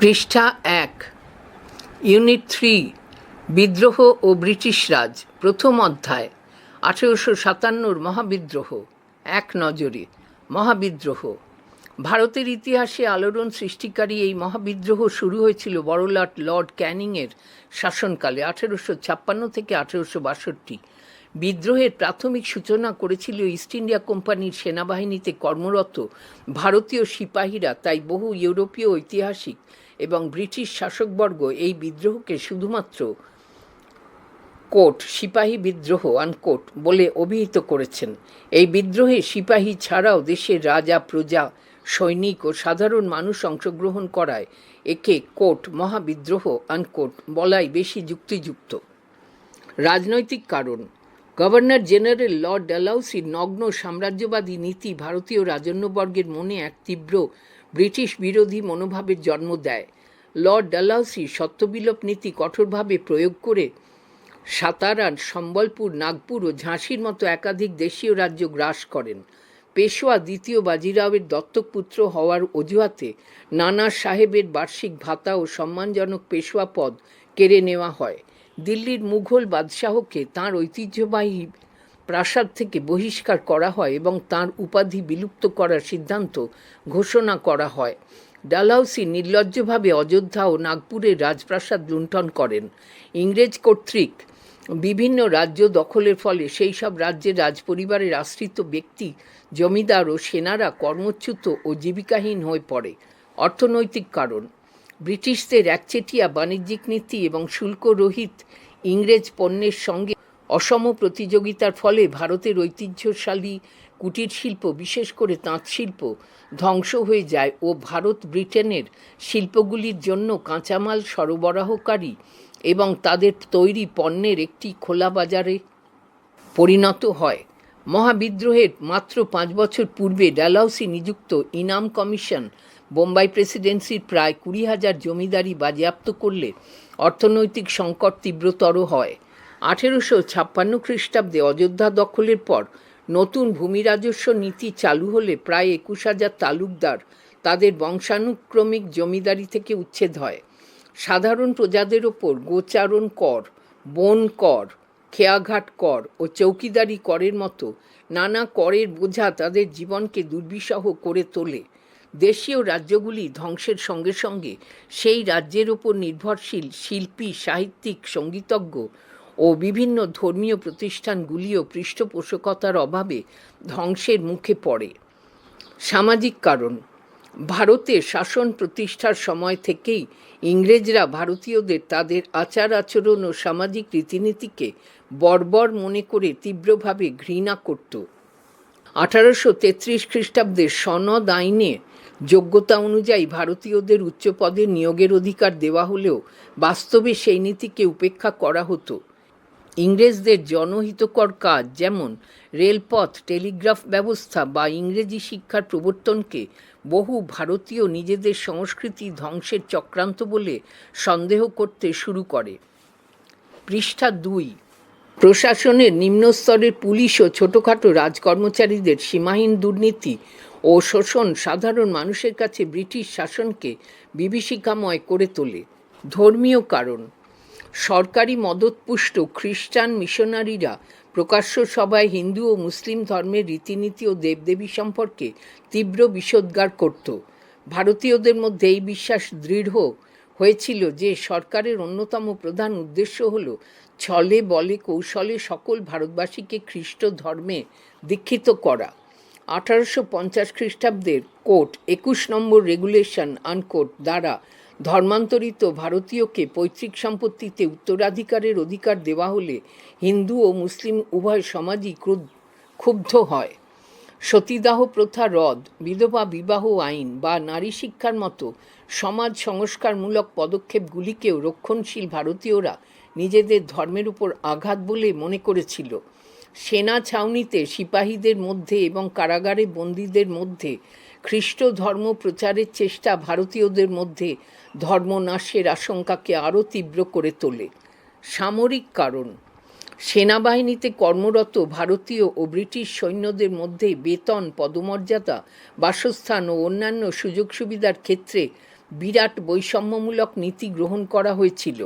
পৃষ্ঠা এক। Unit three, বিদ্রোহ ও ব্রিটিশ রাজ, প্রথম অধ্যায়, আঠেরোশো সাতান্নর মহাবিদ্রোহ, এক নজরে, মহাবিদ্রোহ। ভারতের ইতিহাসে আলোড়ন সৃষ্টিকারী এই মহাবিদ্রোহ শুরু হয়েছিল বড়লাট লর্ড ক্যানিংয়ের শাসনকালে, আঠেরোশো ছাপ্পান্ন থেকে আঠেরোশো বাষট্টি। বিদ্রোহের প্রাথমিক সূচনা করেছিল ইস্ট ইন্ডিয়া কোম্পানির সেনাবাহিনীতে কর্মরত ভারতীয় সিপাহীরা, তাই বহু ইউরোপীয় ঐতিহাসিক এবং ব্রিটিশ শাসকবর্গ এই বিদ্রোহকে শুধুমাত্র কোট, সিপাহী বিদ্রোহ আনকোট বলে অভিহিত করেছেন। এই বিদ্রোহে সিপাহী ছাড়াও দেশের রাজা, প্রজা, সৈনিক ও সাধারণ মানুষ অংশগ্রহণ করায় একে কোট, মহাবিদ্রোহ আনকোট বলাই বেশি যুক্তিযুক্ত। রাজনৈতিক কারণ, গভর্নর জেনারেল লর্ড ডালাউসির নগ্ন সাম্রাজ্যবাদী নীতি ভারতীয় রাজন্যবর্গের মনে এক তীব্র ব্রিটিশ বিরোধী মনোভাবের জন্ম দেয়। লর্ড ডালাউসি সত্যবিলোপ নীতি কঠোরভাবে প্রয়োগ করে সাতারা সম্বলপুর, নাগপুর ও ঝাঁসির মতো একাধিক দেশীয় রাজ্য গ্রাস করেন। পেশোয়া দ্বিতীয় বাজিরাওয়ের দত্তকপুত্র হওয়ার অজুহাতে নানা সাহেবের বার্ষিক ভাতা ও সম্মানজনক পেশোয়া পদ কেড়ে নেওয়া হয়। দিল্লির মুঘল বাদশাহকে তাঁর ঐতিহ্যবাহী প্রাসাদ থেকে বহিষ্কার করা হয় এবং তাঁর উপাধি বিলুপ্ত করার সিদ্ধান্ত ঘোষণা করা হয়। ডালাউসি নির্লজ্জভাবে অযোধ্যা ও নাগপুরের রাজপ্রাসাদ লুণ্ঠন করেন। ইংরেজ কর্তৃক বিভিন্ন রাজ্য দখলের ফলে সেই সব রাজ্যের রাজপরিবারের আশ্রিত ব্যক্তি, জমিদার ও সেনারা কর্মচ্যুত ও জীবিকাহীন হয়ে পড়ে। অর্থনৈতিক কারণ। ব্রিটিশদের একচেটিয়া বাণিজ্যিক নীতি এবং শুল্করহিত ইংরেজ পণ্যের সঙ্গে অসম প্রতিযোগিতার ফলে ভারতের ঐতিহ্যশালী কুটির শিল্প, বিশেষ করে তাঁত শিল্প, ধ্বংস হয়ে যায় ও ভারত ব্রিটেনের শিল্পগুলির জন্য কাঁচামাল সরবরাহকারী এবং তাদের তৈরি পণ্যের একটি খোলা বাজারে পরিণত হয়। মহাবিদ্রোহের মাত্র পাঁচ বছর পূর্বে ডালাউসি নিযুক্ত ইনাম কমিশন বোম্বাই প্রেসিডেন্সির প্রায় কুড়ি হাজার জমিদারি বাজেয়াপ্ত করলে অর্থনৈতিক সংকট তীব্রতর হয়। আঠেরোশো ছাপ্পান্ন খ্রিস্টাব্দে অযোধ্যা দখলের পর নতুন ভূমি রাজস্ব নীতি চালু হলে প্রায় একুশ হাজার তালুকদার তাদের বংশানুক্রমিক জমিদারি থেকে উচ্ছেদ হয়। সাধারণ প্রজাদের ওপর গোচারণ কর, বন কর, খেয়াঘাট কর ও চৌকিদারি করের মতো নানা করের বোঝা তাদের জীবনকে দুর্বিষহ করে তোলে। দেশীয় রাজ্যগুলি ধ্বংসের সঙ্গে সঙ্গে সেই রাজ্যের ওপর নির্ভরশীল শিল্পী, সাহিত্যিক, সঙ্গীতজ্ঞ ও বিভিন্ন ধর্মীয় প্রতিষ্ঠানগুলিও পৃষ্ঠপোষকতার অভাবে ধ্বংসের মুখে পড়ে। সামাজিক কারণ, ভারতে শাসন প্রতিষ্ঠার সময় থেকেই ইংরেজরা ভারতীয়দের তাদের আচার আচরণ ও সামাজিক রীতিনীতিকে বর্বর মনে করে তীব্রভাবে ঘৃণা করত। আঠারোশো তেত্রিশ খ্রিস্টাব্দের সনদ আইনে যোগ্যতা অনুযায়ী ভারতীয়দের উচ্চ পদে নিয়োগের অধিকার দেওয়া হলেও বাস্তবে সেই নীতিকে উপেক্ষা করা হতো। ইংরেজদের জনহিতকর কাজ, যেমন রেলপথ, টেলিগ্রাফ ব্যবস্থা বা ইংরেজি শিক্ষার প্রবর্তনকে বহু ভারতীয় নিজেদের সংস্কৃতি ধ্বংসের চক্রান্ত বলে সন্দেহ করতে শুরু করে। পৃষ্ঠা দুই, প্রশাসনের নিম্নস্তরের পুলিশ ও ছোটোখাটো রাজকর্মচারীদের সীমাহীন দুর্নীতি ও শোষণ সাধারণ মানুষের কাছে ব্রিটিশ শাসনকে বিভীষিকাময় করে তোলে। ধর্মীয় কারণ সরকারি মদতপুষ্ট খ্রিস্টান মিশনারিরা প্রকাশ্য সভায় হিন্দু ও মুসলিম ধর্মের রীতিনীতি ও দেবদেবী সম্পর্কে তীব্র বিষোদ্গার করত। ভারতীয়দের মধ্যে এই বিশ্বাস দৃঢ় হয়েছিল যে সরকারের অন্যতম প্রধান উদ্দেশ্য হল ছলে বলে কৌশলে সকল ভারতবাসীকে খ্রিস্ট ধর্মে দীক্ষিত করা। আঠারোশো পঞ্চাশ খ্রিস্টাব্দের কোর্ট একুশ নম্বর রেগুলেশন আনকোট দ্বারা ধর্মান্তরিত ভারতীয়কে পৈতৃক সম্পত্তিতে উত্তরাধিকারের অধিকার দেওয়া হলে হিন্দু ও মুসলিম উভয় সমাজই ক্ষুব্ধ হয়। সতীদাহ প্রথা রদ, বিধবা বিবাহ আইন বা নারী শিক্ষার মতো সমাজ সংস্কারমূলক পদক্ষেপগুলিকেও রক্ষণশীল ভারতীয়রা নিজেদের ধর্মের উপর আঘাত বলে মনে করেছিল। সেনা ছাউনিতে সিপাহীদের মধ্যে এবং কারাগারে বন্দীদের মধ্যে খ্রিস্ট ধর্ম প্রচারের চেষ্টা ভারতীয়দের মধ্যে ধর্মনাশের আশঙ্কাকে আরও তীব্র করে তোলে। সামরিক কারণ। সেনাবাহিনীতে কর্মরত ভারতীয় ও ব্রিটিশ সৈন্যদের মধ্যে বেতন, পদমর্যাদা, বাসস্থান ও অন্যান্য সুযোগ সুবিধার ক্ষেত্রে বিরাট বৈষম্যমূলক নীতি গ্রহণ করা হয়েছিল।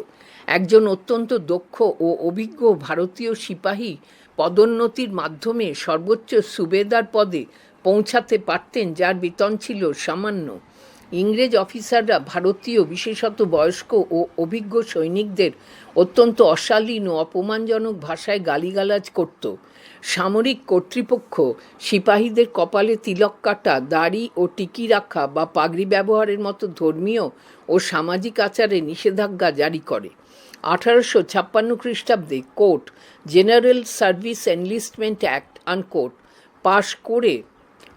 একজন অত্যন্ত দক্ষ ও অভিজ্ঞ ভারতীয় সিপাহী পদোন্নতির মাধ্যমে সর্বোচ্চ সুবেদার পদে পৌঁছাতে পারতেন, যার বেতন ছিল সামান্য। ইংরেজ অফিসাররা ভারতীয় বিশেষত বয়স্ক ও অভিজ্ঞ সৈনিকদের অত্যন্ত অশালীন ও অপমানজনক ভাষায় গালিগালাজ করত। সামরিক কর্তৃপক্ষ সিপাহীদের কপালে তিলক কাটা, দাড়ি ও টিকি রাখা বা পাগড়ি ব্যবহারের মতো ধর্মীয় ও সামাজিক আচারে নিষেধাজ্ঞা জারি করে। আঠারোশো ছাপ্পান্ন খ্রিস্টাব্দে quote, General Service Enlistment Act unquote পাশ করে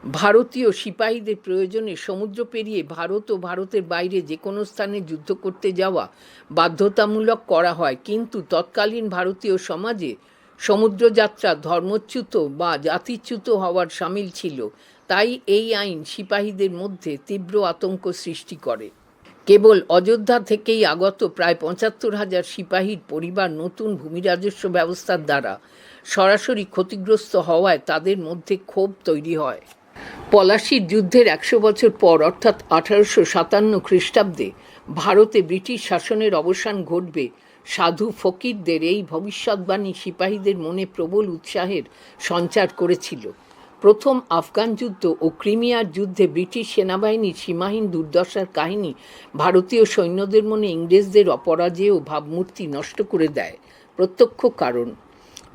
ভারতীয় সিপাহীদের প্রয়োজনে সমুদ্র পেরিয়ে ভারত ও ভারতের বাইরে যে কোনো স্থানে যুদ্ধ করতে যাওয়া বাধ্যতামূলক করা হয়। কিন্তু তৎকালীন ভারতীয় সমাজে সমুদ্রযাত্রা ধর্মচ্যুত বা জাতিচ্যুত হওয়ার সামিল ছিল। তাই এই আইন সিপাহীদের মধ্যে তীব্র আতঙ্ক সৃষ্টি করে। কেবল অযোধ্যা থেকেই আগত প্রায় পঁচাত্তর হাজার সিপাহীর পরিবার নতুন ভূমি রাজস্ব ব্যবস্থার দ্বারা সরাসরি ক্ষতিগ্রস্ত হওয়ায় তাদের মধ্যে ক্ষোভ তৈরি হয়। পলাশির যুদ্ধের একশো বছর পর, অর্থাৎ আঠারোশো সাতান্ন খ্রিস্টাব্দে, ভারতে ব্রিটিশ শাসনের অবসান ঘটবে। সাধু ফকিরদের এই ভবিষ্যৎবাণী সিপাহীদের মনে প্রবল উৎসাহের সঞ্চার করেছিল। প্রথম আফগান যুদ্ধ ও ক্রিমিয়ার যুদ্ধে ব্রিটিশ সেনাবাহিনীর সীমাহীন দুর্দশার কাহিনী ভারতীয় সৈন্যদের মনে ইংরেজদের অপরাজেয় ভাবমূর্তি নষ্ট করে দেয়। প্রত্যক্ষ কারণ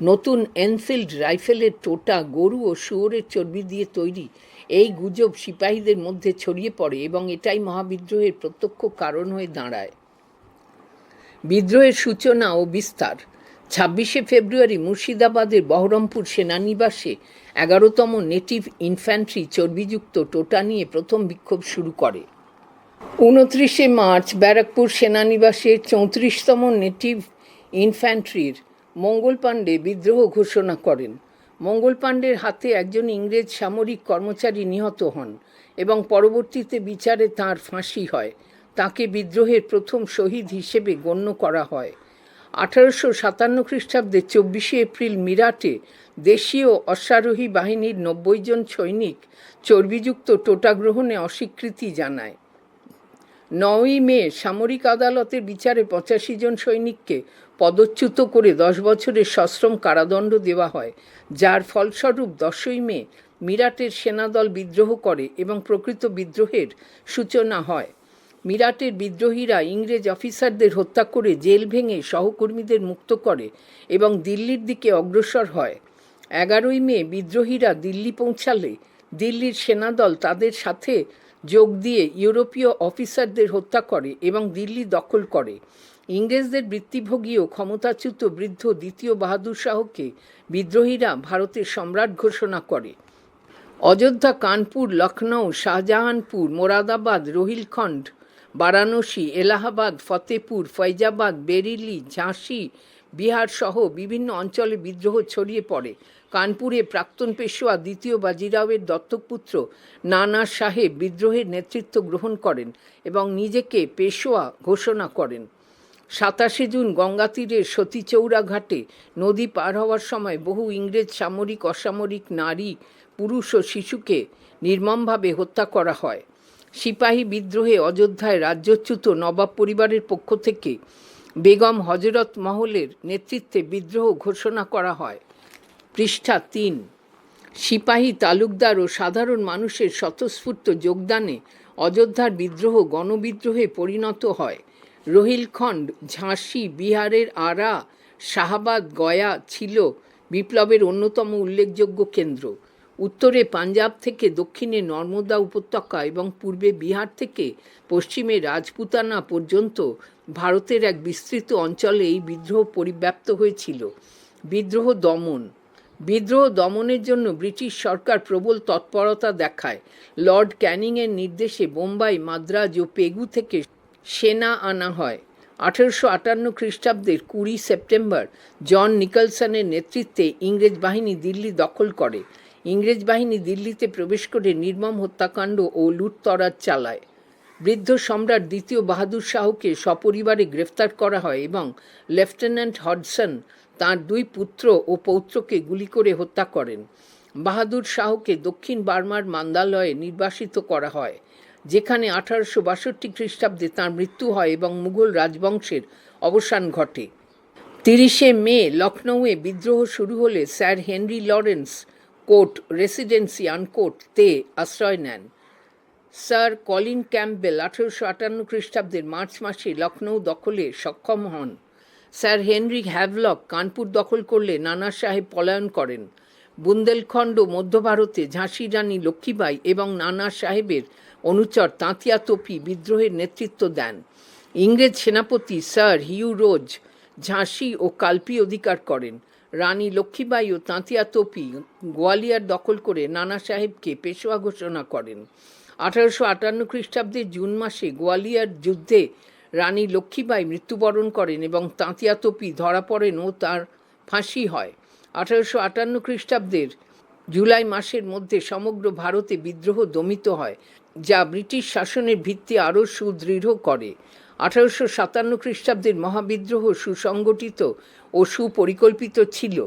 নতুন এনফিল্ড রাইফেলের টোটা গরু ও শুয়োরের চর্বি দিয়ে তৈরি। এই গুজব সিপাহীদের মধ্যে ছড়িয়ে পড়ে এবং এটাই মহাবিদ্রোহের প্রত্যক্ষ কারণ হয়ে দাঁড়ায়। বিদ্রোহের সূচনা ও বিস্তার। ছাব্বিশে ফেব্রুয়ারি মুর্শিদাবাদের বহরমপুর সেনানিবাসে এগারোতম নেটিভ ইনফ্যান্ট্রি চর্বিযুক্ত টোটা নিয়ে প্রথম বিক্ষোভ শুরু করে। উনত্রিশে মার্চ ব্যারাকপুর সেনানিবাসে চৌত্রিশতম নেটিভ ইনফ্যান্ট্রির মঙ্গল পাণ্ডে বিদ্রোহ ঘোষণা করেন। মঙ্গল পাণ্ডের হাতে একজন ইংরেজ সামরিক কর্মচারী নিহত হন এবং পরবর্তীতে বিচারে তাঁর ফাঁসি হয়। তাকে বিদ্রোহের প্রথম শহীদ হিসেবে গণ্য করা হয়। আঠারোশো সাতান্ন খ্রিস্টাব্দে চব্বিশে এপ্রিল মিরাটে দেশীয় অশ্বারোহী বাহিনীর নব্বই জন সৈনিক চর্বিযুক্ত টোটা গ্রহণে অস্বীকৃতি জানায়। নয়ই মে সামরিক আদালতের বিচারে পঁচাশি জন সৈনিককে পদচ্যুত করে দশ বছরের সশ্রম কারাদণ্ড দেওয়া হয়, যার ফলস্বরূপ দশই মে মিরাটের সেনাদল বিদ্রোহ করে এবং প্রকৃত বিদ্রোহের সূচনা হয়। মিরাটের বিদ্রোহীরা ইংরেজ অফিসারদের হত্যা করে জেল ভেঙে সহকর্মীদের মুক্ত করে এবং দিল্লির দিকে অগ্রসর হয়। এগারোই মে বিদ্রোহীরা দিল্লি পৌঁছালে দিল্লির সেনাদল তাদের সাথে যোগ দিয়ে ইউরোপীয় অফিসারদের হত্যা করে এবং দিল্লি দখল করে। ইংরেজদের বৃত্তিভোগী ও ক্ষমতাচ্যুত বৃদ্ধ দ্বিতীয় বাহাদুর শাহকে বিদ্রোহীরা ভারতের সম্রাট ঘোষণা করে। অযোধ্যা, কানপুর লখনৌ শাহজাহানপুর, মোরাদাবাদ, রোহিলখণ্ড, বারাণসী, এলাহাবাদ ফতেপুর ফৈজাবাদ বেরিলি, ঝাঁসি বিহার সহ বিভিন্ন অঞ্চলে বিদ্রোহ ছড়িয়ে পড়ে। কানপুরে প্রাক্তন পেশোয়া দ্বিতীয় বাজিরাওয়ের দত্তকপুত্র নানা সাহেব বিদ্রোহের নেতৃত্ব গ্রহণ করেন এবং নিজেকে পেশোয়া ঘোষণা করেন। সাতাশে জুন গঙ্গা তীরের সতীচৌরা ঘাটে নদী পার হওয়ার সময় বহু ইংরেজ সামরিক, অসামরিক নারী, পুরুষ ও শিশুকে নির্মমভাবে হত্যা করা হয়। সিপাহী বিদ্রোহে অযোধ্যায় রাজ্যচ্যুত নবাব পরিবারের পক্ষ থেকে বেগম হজরত মহলের নেতৃত্বে বিদ্রোহ ঘোষণা করা হয়। পৃষ্ঠা তিন। সিপাহী তালুকদার ও সাধারণ মানুষের স্বতঃস্ফূর্ত যোগদানে অযোধ্যার বিদ্রোহ গণবিদ্রোহে পরিণত হয়। রোহিলখণ্ড ঝাঁসি, বিহারের আরা শাহাবাদ গয়া ছিল বিপ্লবের অন্যতম উল্লেখযোগ্য কেন্দ্র। উত্তরে পাঞ্জাব থেকে দক্ষিণে নর্মদা উপত্যকা এবং পূর্বে বিহার থেকে পশ্চিমে রাজপুতানা পর্যন্ত ভারতের এক বিস্তৃত অঞ্চলে এই বিদ্রোহ পরিব্যাপ্ত হয়েছিল। বিদ্রোহ দমন। বিদ্রোহ দমনের জন্য ব্রিটিশ সরকার প্রবল তৎপরতা দেখায়। লর্ড ক্যানিংয়ের নির্দেশে বোম্বাই, মাদ্রাজ ও পেগু থেকে সেনা আনা হয়। আঠেরোশো আটান্ন খ্রিস্টাব্দের কুড়ি সেপ্টেম্বর, জন নিকলসনের নেতৃত্বে ইংরেজ বাহিনী দিল্লি দখল করে। ইংরেজ বাহিনী দিল্লিতে প্রবেশ করে নির্মম হত্যাকাণ্ড ও লুটতরাজ চালায়। বৃদ্ধ সম্রাট দ্বিতীয় বাহাদুর শাহকে সপরিবারে গ্রেফতার করা হয় এবং লেফটেন্যান্ট হডসন তাঁর দুই পুত্র ও পৌত্রকে গুলি করে হত্যা করেন। বাহাদুর শাহকে দক্ষিণ বার্মার মান্দালয়ে নির্বাসিত করা হয়, যেখানে আঠারোশো বাষট্টি খ্রিস্টাব্দে তাঁর মৃত্যু হয় এবং মুঘল রাজবংশের অবসান ঘটে। তিরিশে মে লখনৌয়ে বিদ্রোহ শুরু হলে Sir Henry Lawrence quote Residency unquote তে আশ্রয় নেন। স্যার কলিন ক্যাম্পবেল আঠেরোশো আটান্ন খ্রিস্টাব্দের মার্চ মাসে লখনৌ দখলে সক্ষম হন। স্যার হেনরি হ্যাভলক কানপুর দখল করলে নানা সাহেব পলায়ন করেন। বুন্দেলখণ্ড, মধ্য ভারতে ঝাঁসি রানী লক্ষ্মীবাই এবং নানা সাহেবের অনুচর তাঁতিয়া তোপি বিদ্রোহের নেতৃত্ব দেন। ইংরেজ সেনাপতি স্যার হিউ রোজ ঝাঁসি ও কালপি অধিকার করেন। রানী লক্ষ্মীবাই ও তাঁতিয়া তোপি গোয়ালিয়র দখল করে নানা সাহেবকে পেশোয়া ঘোষণা করেন। আঠারোশো আটান্ন খ্রিস্টাব্দের জুন মাসে গোয়ালিয়র যুদ্ধে রানী লক্ষ্মীবাই মৃত্যুবরণ করেন এবং তাঁতিয়া তোপি ধরা পড়েন ও তার ফাঁসি হয়। আঠারোশো আটান্ন খ্রিস্টাব্দের জুলাই মাসের মধ্যে সমগ্র ভারতে বিদ্রোহ দমিত হয়, যা ব্রিটিশ শাসনের ভিত্তি আরও সুদৃঢ় করে। আঠারোশো সাতান্ন খ্রিস্টাব্দের মহাবিদ্রোহ সুসংগঠিত ও সুপরিকল্পিত ছিল।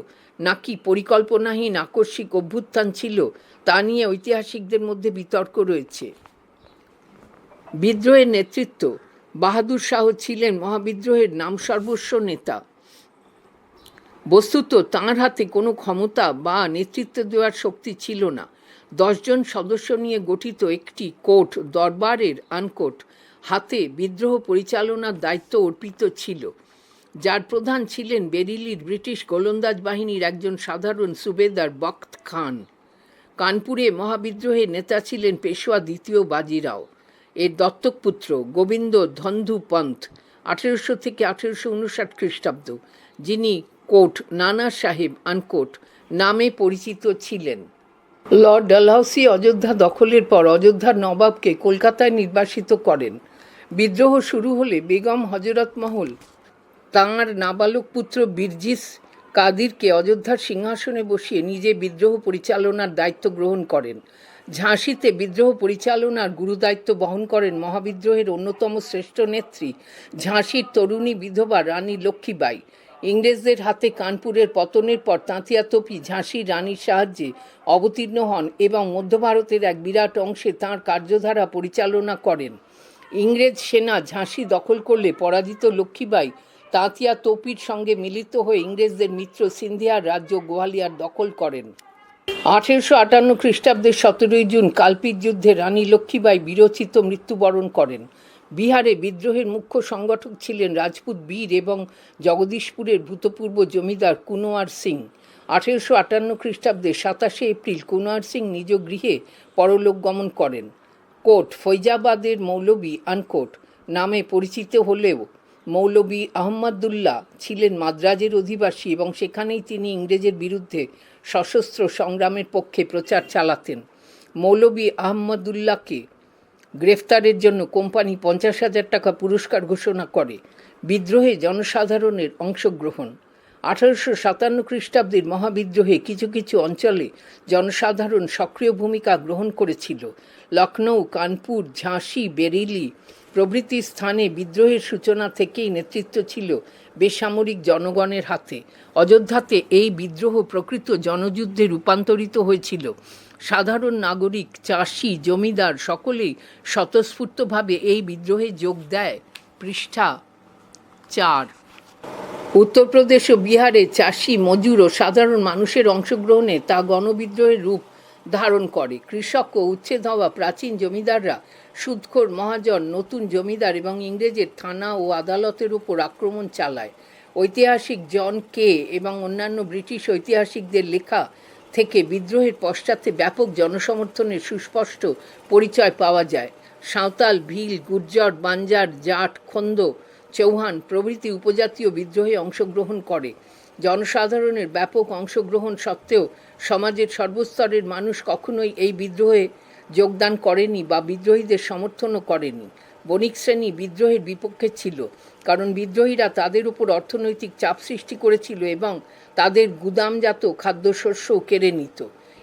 নাকি পরিকল্পনাহীন আকস্মিক অভ্যুত্থান ছিল তা নিয়ে ঐতিহাসিকদের মধ্যে বিতর্ক রয়েছে। বিদ্রোহের নেতৃত্ব, বাহাদুর শাহ ছিলেন মহাবিদ্রোহের নাম সর্বস্ব নেতা। বস্তুত তাঁর হাতে কোনো ক্ষমতা বা নেতৃত্ব দেওয়ার শক্তি ছিল না। দশজন সদস্য নিয়ে গঠিত একটি কোর্ট, দরবারের আনকোট হাতে বিদ্রোহ পরিচালনার দায়িত্ব অর্পিত ছিল। যার প্রধান ছিলেন বেরিলির ব্রিটিশ গোলন্দাজ বাহিনীর একজন সাধারণ সুবেদার বখত খান। কানপুরে মহাবিদ্রোহের নেতা ছিলেন পেশোয়া দ্বিতীয় বাজিরাও। এর দত্তক পুত্র গোবিন্দ ধন্ধু পন্থ, আঠেরোশো থেকে আঠেরোশো উনষাট খ্রিস্টাব্দ, যিনি কোট নানা সাহেব আনকোট নামে পরিচিত ছিলেন। লর্ড ডালহাউসি অযোধ্যা দখলের পর অযোধ্যার নবাবকে কলকাতায় নির্বাসিত করেন। বিদ্রোহ শুরু হলে বেগম হজরত মহল তাঁর নাবালক পুত্র বীরজিস কাদিরকে অযোধ্যার সিংহাসনে বসিয়ে নিজে বিদ্রোহ পরিচালনার দায়িত্ব গ্রহণ করেন। ঝাঁসিতে বিদ্রোহ পরিচালনার গুরুদায়িত্ব বহন করেন মহাবিদ্রোহের অন্যতম শ্রেষ্ঠ নেত্রী, ঝাঁসির তরুণী বিধবা রানী লক্ষ্মীবাই ইংরেজদের হাতে কানপুরের পতনের পর তাঁতিয়া তোপি ঝাঁসির রানীর সাহায্যে অবতীর্ণ হন এবং মধ্য ভারতের এক বিরাট অংশে তাঁর কার্যধারা পরিচালনা করেন। ইংরেজ সেনা ঝাঁসি দখল করলে পরাজিত লক্ষ্মীবাই তাঁতিয়া তোপির সঙ্গে মিলিত হয়ে ইংরেজদের মিত্র সিন্ধিয়ার রাজ্য গোয়ালিয়ার দখল করেন। আঠেরোশো আটান্ন খ্রিস্টাব্দের সতেরোই জুন কালপির যুদ্ধে রানী লক্ষ্মীবাই বিরচিত মৃত্যুবরণ করেন। বিহারে বিদ্রোহের মুখ্য সংগঠক ছিলেন রাজপুত বীর এবং জগদীশপুরের ভূতপূর্ব জমিদার কুনোয়ার সিং। আঠেরোশো আটান্ন খ্রিস্টাব্দে সাতাশে এপ্রিল কুনোয়ার সিং নিজ গৃহে পরলোক গমন করেন। কোট ফৈজাবাদের মৌলবী আনকোট নামে পরিচিত হলেও মৌলবী আহম্মদুল্লাহ ছিলেন মাদ্রাজের অধিবাসী এবং সেখানেই তিনি ইংরেজের বিরুদ্ধে সশস্ত্র সংগ্রামের পক্ষে প্রচার চালাতেন। মৌলবী আহম্মদুল্লাহকে গ্রেফতারের জন্য কোম্পানি পঞ্চাশ হাজার টাকা পুরস্কার ঘোষণা করে। বিদ্রোহে জনসাধারণের অংশগ্রহণ। আঠারোশো সাতান্ন খ্রিস্টাব্দের মহাবিদ্রোহে কিছু কিছু অঞ্চলে জনসাধারণ সক্রিয় ভূমিকা গ্রহণ করেছিল। লখনৌ কানপুর, ঝাঁসি বেরিলি প্রভৃতি স্থানে বিদ্রোহের সূচনা থেকেই নেতৃত্ব ছিল বেসামরিক জনগণের হাতে। অযোধ্যাতে এই বিদ্রোহ প্রকৃত জনযুদ্ধে রূপান্তরিত হয়েছিল। সাধারণ নাগরিক, চাষি, জমিদার সকলেই স্বতঃস্ফূর্তভাবে এই বিদ্রোহে যোগ দেয়। পৃষ্ঠা চার। উত্তরপ্রদেশ ও বিহারে চাষি, মজুর ও সাধারণ মানুষের অংশগ্রহণে তা গণবিদ্রোহের রূপ ধারণ করে। কৃষক ও উচ্ছেদ হওয়া প্রাচীন জমিদাররা সুদখোর মহাজন নতুন জমিদার এবং ইংরেজের থানা ও আদালতের উপর আক্রমণ চালায়। ঐতিহাসিক জন কে এবং অন্যান্য ব্রিটিশ ঐতিহাসিকদের লেখা থেকে বিদ্রোহের পশ্চাতে ব্যাপক জনসমর্থনের সুস্পষ্ট পরিচয় পাওয়া যায়। সাঁওতাল, ভিল গুর্জর বাঞ্জার, জাট, খন্দ, চৌহান প্রভৃতি উপজাতীয় বিদ্রোহে অংশগ্রহণ করে। জনসাধারণের ব্যাপক অংশগ্রহণ সত্ত্বেও সমাজের সর্বস্তরের মানুষ কখনোই এই বিদ্রোহে যোগদান করেনি বা বিদ্রোহীদের সমর্থনও করেনি। বণিক শ্রেণি বিদ্রোহের বিপক্ষে ছিল, কারণ বিদ্রোহীরা তাদের উপর অর্থনৈতিক চাপ সৃষ্টি করেছিল এবং তাদের গুদামজাত খাদ্যশস্যও কেড়ে নিত।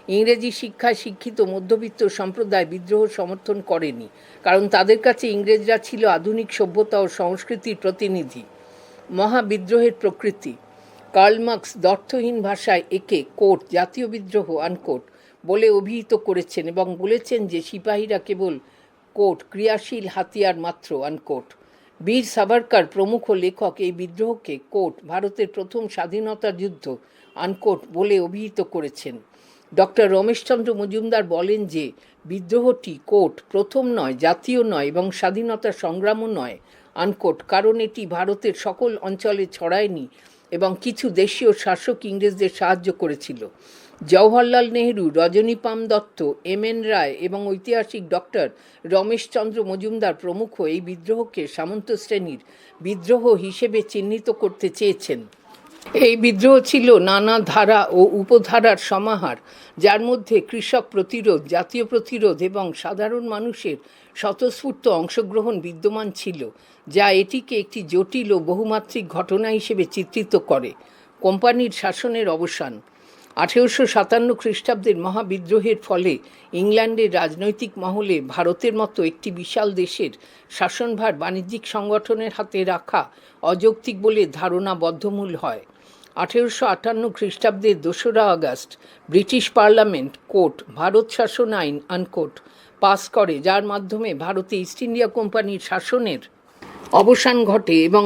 ইংরেজি শিক্ষায় শিক্ষিত মধ্যবিত্ত সম্প্রদায় বিদ্রোহ সমর্থন করেনি, কারণ তাদের কাছে ইংরেজরা ছিল আধুনিক সভ্যতা ও সংস্কৃতির প্রতিনিধি। মহাবিদ্রোহের প্রকৃতি। কার্লমার্কস দর্থহীন ভাষায় একে কোট জাতীয় বিদ্রোহ আনকোট বলে অভিহিত করেছেন এবং বলেছেন যে সিপাহীরা কেবল কোট ক্রিয়াশীল হাতিয়ার মাত্র আনকোট বীর সাভারকার প্রমুখ লেখক এই বিদ্রোহকে কোট ভারতের প্রথম স্বাধীনতা যুদ্ধ আনকোট বলে অভিহিত করেছেন। ডক্টর রমেশচন্দ্র মজুমদার বলেন যে বিদ্রোহটি কোট প্রথম নয়, জাতীয় নয় এবং স্বাধীনতা সংগ্রামও নয় আনকোট কারণ এটি ভারতের সকল অঞ্চলে ছড়ায়নি এবং কিছু দেশীয় শাসক ইংরেজদের সাহায্য করেছিল। জওহরলাল নেহরু রজনীপাম দত্ত, এম এন রায় এবং ঐতিহাসিক ডক্টর রমেশচন্দ্র মজুমদার প্রমুখ এই বিদ্রোহকে সামন্ত শ্রেণির বিদ্রোহ হিসেবে চিহ্নিত করতে চেয়েছেন। এই বিদ্রোহ ছিল নানা ধারা ও উপধারার সমাহার, যার মধ্যে কৃষক প্রতিরোধ, জাতীয় প্রতিরোধ এবং সাধারণ মানুষের স্বতঃস্ফূর্ত অংশগ্রহণ বিদ্যমান ছিল, যা এটিকে একটি জটিল ও বহুমাত্রিক ঘটনা হিসেবে চিত্রিত করে। কোম্পানির শাসনের অবসান আঠেরোশো সাতান্ন খ্রিস্টাব্দের মহাবিদ্রোহের ফলে ইংল্যান্ডের রাজনৈতিক মহলে ভারতের মতো একটি বিশাল দেশের শাসনভার বাণিজ্যিক সংগঠনের হাতে রাখা অযৌক্তিক বলে ধারণা বদ্ধমূল হয়। আঠেরোশো আটান্ন খ্রিস্টাব্দের দোসরা August British Parliament quote, Bharat শাসন আইন আনকোট পাস করে, যার মাধ্যমে ভারতে ইস্ট ইন্ডিয়া কোম্পানির শাসনের অবসান ঘটে এবং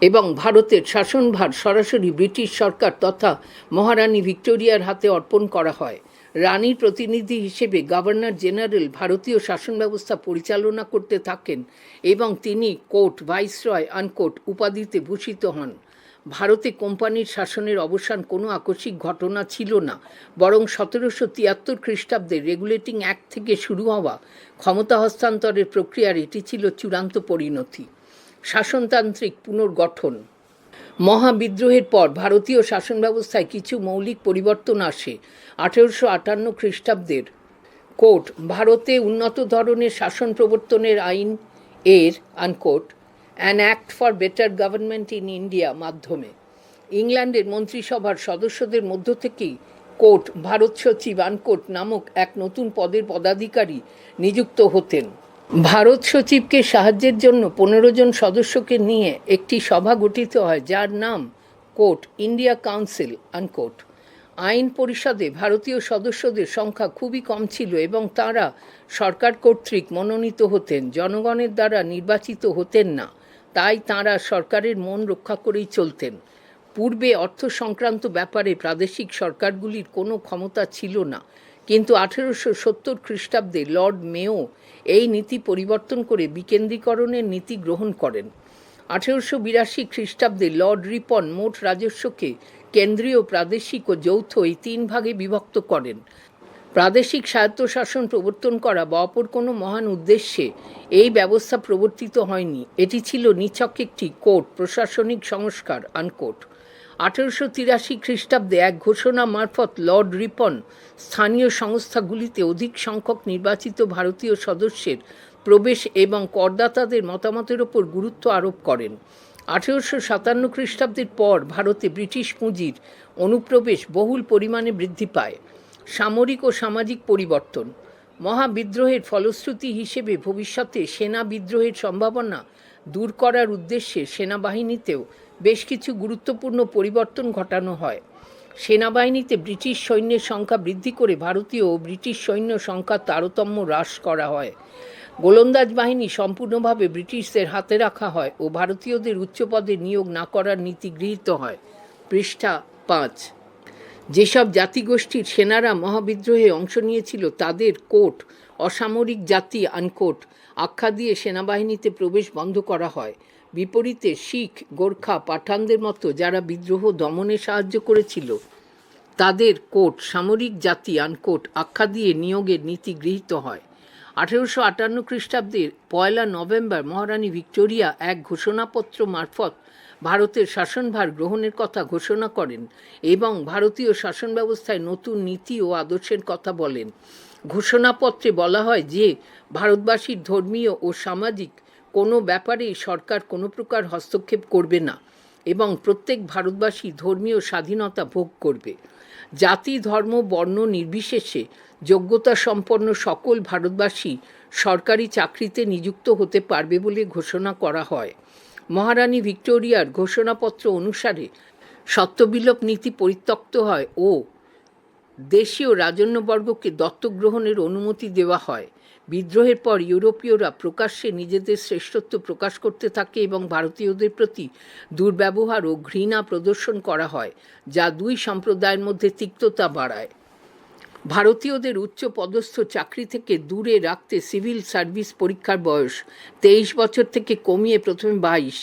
এবং ভারতের শাসনভার সরাসরি ব্রিটিশ সরকার তথা মহারানী ভিক্টোরিয়ার হাতে অর্পণ করা হয়। রানীর প্রতিনিধি হিসেবে গভর্নর জেনারেল ভারতীয় শাসন ব্যবস্থা পরিচালনা করতে থাকেন এবং তিনি কোর্ট ভাইসরয় আনকোট উপাধিতে ভূষিত হন। ভারতে কোম্পানির শাসনের অবসান কোনো আকস্মিক ঘটনা ছিল না, বরং সতেরোশো তিয়াত্তর খ্রিস্টাব্দে রেগুলেটিং অ্যাক্ট থেকে শুরু হওয়া ক্ষমতা হস্তান্তরের প্রক্রিয়ার এটি ছিল চূড়ান্ত পরিণতি। শাসনতান্ত্রিক পুনর্গঠন। মহাবিদ্রোহের পর ভারতীয় শাসন ব্যবস্থায় কিছু মৌলিক পরিবর্তন আসে। আঠেরোশো আটান্ন খ্রিস্টাব্দের কোর্ট, ভারতে উন্নত ধরনের শাসন প্রবর্তনের আইন এর unquote an act for better government in India মাধ্যমে। ইংল্যান্ডের মন্ত্রিসভার সদস্যদের মধ্য থেকেই কোর্ট, ভারত সচিব আনকোট নামক এক নতুন পদের পদাধিকারী নিযুক্ত হতেন। ভারত সচিবকে সাহায্যের জন্য পনেরো জন সদস্যকে নিয়ে একটি সভা গঠিত হয়, যার নাম কোর্ট, ইন্ডিয়া কাউন্সিল আনকোট আইন পরিষদে ভারতীয় সদস্যদের সংখ্যা খুবই কম ছিল এবং তারা সরকার কর্তৃক মনোনীত হতেন, জনগণের দ্বারা নির্বাচিত হতেন না, তাই তাঁরা সরকারের মন রক্ষা করেই চলতেন। পূর্বে অর্থ সংক্রান্ত ব্যাপারে প্রাদেশিক সরকারগুলির কোনো ক্ষমতা ছিল না। কিন্তু আঠেরোশো সত্তর খ্রিস্টাব্দে লর্ড মেও এই নীতি পরিবর্তন করে বিকেন্দ্রীকরণের নীতি গ্রহণ করেন। আঠেরোশো বিরাশি খ্রিস্টাব্দে লর্ড রিপন মোট রাজস্বকে কেন্দ্রীয়, প্রাদেশিক ও যৌথ এই তিন ভাগে বিভক্ত করেন। প্রাদেশিক স্বায়ত্তশাসন প্রবর্তন করা বা অপর কোনো মহান উদ্দেশ্যে এই ব্যবস্থা প্রবর্তিত হয়নি। এটি ছিল নিছক একটি কোর্ট, প্রশাসনিক সংস্কার আনকোট আঠেরোশো তিরাশি খ্রিস্টাব্দে এক ঘোষণা মারফত লর্ড রিপন স্থানীয় সংস্থাগুলিতে অধিক সংখ্যক নির্বাচিত ভারতীয় সদস্যের প্রবেশ এবং করদাতাদের মতামতের ওপর গুরুত্ব আরোপ করেন। আঠেরোশো সাতান্ন খ্রিস্টাব্দের পর ভারতে ব্রিটিশ পুঁজির অনুপ্রবেশ বহুল পরিমাণে বৃদ্ধি পায়। সামরিক ও সামাজিক পরিবর্তন। মহাবিদ্রোহের ফলশ্রুতি হিসেবে ভবিষ্যতে সেনা বিদ্রোহের সম্ভাবনা দূর করার উদ্দেশ্যে সেনাবাহিনীতেও বেশ কিছু গুরুত্বপূর্ণ পরিবর্তন ঘটানো হয়। সেনাবাহিনীতে ব্রিটিশ সৈন্যের সংখ্যা বৃদ্ধি করে ভারতীয় ও ব্রিটিশ সৈন্য সংখ্যা তারতম্য হ্রাস করা হয়। গোলন্দাজ বাহিনী সম্পূর্ণভাবে ব্রিটিশদের হাতে রাখা হয় ও ভারতীয়দের উচ্চপদে নিয়োগ না করার নীতি গৃহীত হয়। পৃষ্ঠা পাঁচ। যেসব জাতিগোষ্ঠীর সেনারা মহাবিদ্রোহে অংশ নিয়েছিল, তাদের কোট, অসামরিক জাতি, আনকোট, আখ্যা দিয়ে সেনাবাহিনীতে প্রবেশ বন্ধ করা হয়। বিপরীতে শিখ, গোর্খা, পাঠানদের মতো যারা বিদ্রোহ দমনে সাহায্য করেছিল, তাদের কোট, সামরিক জাতি আনকোট, আখ্যা দিয়ে নিয়োগের নীতি গৃহীত হয়। আঠেরোশো আটান্ন খ্রিস্টাব্দের পয়লা নভেম্বর মহারানী ভিক্টোরিয়া এক ঘোষণাপত্র মারফত ভারতের শাসনভার গ্রহণের কথা ঘোষণা করেন এবং ভারতীয় শাসন ব্যবস্থায় নতুন নীতি ও আদর্শের কথা বলেন। ঘোষণাপত্রে বলা হয় যে, ভারতবাসীর ধর্মীয় ও সামাজিক কোনো ব্যাপারেই সরকার কোনো প্রকার হস্তক্ষেপ করবে না এবং প্রত্যেক ভারতবাসী ধর্মীয় স্বাধীনতা ভোগ করবে। জাতি, ধর্ম, বর্ণ নির্বিশেষে যোগ্যতা সম্পন্ন সকল ভারতবাসী সরকারি চাকরিতে নিযুক্ত হতে পারবে বলে ঘোষণা করা হয়। মহারানী ভিক্টোরিয়ার ঘোষণাপত্র অনুসারে সত্যবিলোপ নীতি পরিত্যক্ত হয় ও দেশীয় রাজন্যবর্গকে দত্তক গ্রহণের অনুমতি দেওয়া হয়। বিদ্রোহের পর ইউরোপীয়রা প্রকাশ্যে নিজেদের শ্রেষ্ঠত্ব প্রকাশ করতে থাকে এবং ভারতীয়দের প্রতি দুর্ব্যবহার ও ঘৃণা প্রদর্শন করা হয়, যা দুই সম্প্রদায়ের মধ্যে তিক্ততা বাড়ায়। ভারতীয়দের উচ্চ পদস্থ চাকরি থেকে দূরে রাখতে সিভিল সার্ভিস পরীক্ষার বয়স তেইশ বছর থেকে কমিয়ে প্রথমে বাইশ,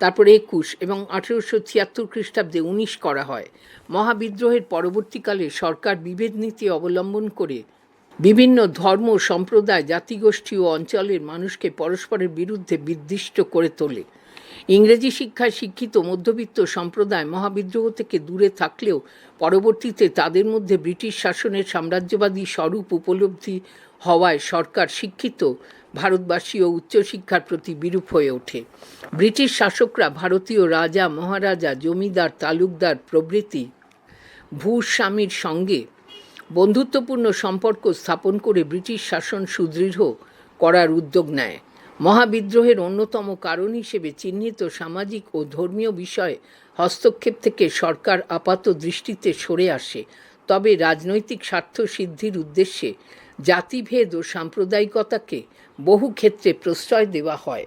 তারপর একুশ এবং আঠেরোশো ছিয়াত্তর খ্রিস্টাব্দে উনিশ করা হয়। মহাবিদ্রোহের পরবর্তীকালে সরকার বিভেদ নীতি অবলম্বন করে বিভিন্ন ধর্ম, সম্প্রদায়, জাতিগোষ্ঠী ও অঞ্চলের মানুষকে পরস্পরের বিরুদ্ধে বিদ্বিষ্ট করে তোলে। ইংরেজি শিক্ষায় শিক্ষিত মধ্যবিত্ত সম্প্রদায় মহাবিদ্রোহ থেকে দূরে থাকলেও পরবর্তীতে তাদের মধ্যে ব্রিটিশ শাসনের সাম্রাজ্যবাদী স্বরূপ উপলব্ধি হওয়ায় সরকার শিক্ষিত ভারতবাসী ও উচ্চশিক্ষার প্রতি বিরূপ হয়ে ওঠে। ব্রিটিশ শাসকরা ভারতীয় রাজা, মহারাজা, জমিদার, তালুকদার প্রভৃতি ভূস্বামীর সঙ্গে বন্ধুত্বপূর্ণ সম্পর্ক স্থাপন করে ব্রিটিশ শাসন সুদৃঢ় করার উদ্যোগ নেয়। মহাবিদ্রোহের অন্যতম কারণ হিসেবে চিহ্নিত সামাজিক ও ধর্মীয় বিষয়ে হস্তক্ষেপ থেকে সরকার আপাত দৃষ্টিতে সরে আসে। তবে রাজনৈতিক স্বার্থ সিদ্ধির উদ্দেশ্যে জাতিভেদ ও সাম্প্রদায়িকতাকে বহু ক্ষেত্রে প্রশ্রয় দেওয়া হয়।